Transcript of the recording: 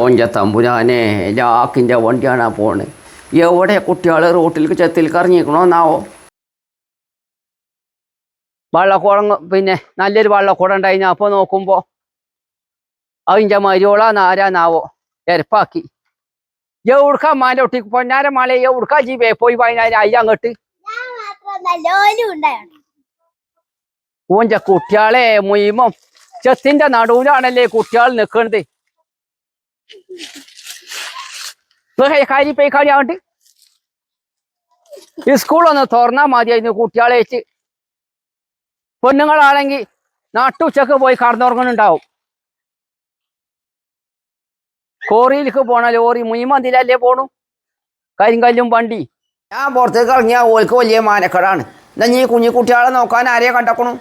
ഓഞ്ച തമ്പുരാനെ ലാക്കിന്റെ വണ്ടിയാണ് പോണ്. എവിടെ കുട്ടികൾ റോട്ടിൽ ചെത്തിൽ കറങ്ങിക്കണോന്നാവോ വള്ളക്കുടം പിന്നെ നല്ലൊരു വള്ളക്കുടം ഉണ്ടായിരുന്നു അപ്പോൾ നോക്കുമ്പോൾ അതിന്റെ മരിയോളാന്ന് ആരാന്നാവോ? എരപ്പാക്കി. എവിടുക്കാ മാന്റെ ഒട്ടിക്ക് പൊന്നാര മാല എവിടുക്കാ ജീവേ? പോയി വൈകുന്നേരം അയ്യ അങ്ങോട്ട്. ഓന്റെ കുട്ടികളെ മുയിമം. ചെത്തിന്റെ നടുവിലാണല്ലേ കുട്ടികൾ നിൽക്കണത് കാരി പോയി കാരി ആവണ്ട് ഈ സ്കൂളൊന്ന് തുറന്നാ മതിയായിരുന്നു കുട്ടികളെ വെച്ച്. പെണ്ണുങ്ങളാണെങ്കിൽ നാട്ടുച്ചക്ക് പോയി കടന്നുറങ്ങുന്നുണ്ടാവും. കോറിയിലേക്ക് പോണ ലോറി മുയിമന്തിലല്ലേ പോണു? കരിങ്കല്ലും വണ്ടി. ഞാൻ പുറത്തേക്ക് ഇറങ്ങിയ ഓൾക്ക് വലിയ മാനക്കടാണ്. എന്നാ നീ കുഞ്ഞു കുട്ടികളെ നോക്കാൻ ആരെയാ കണ്ടക്കണു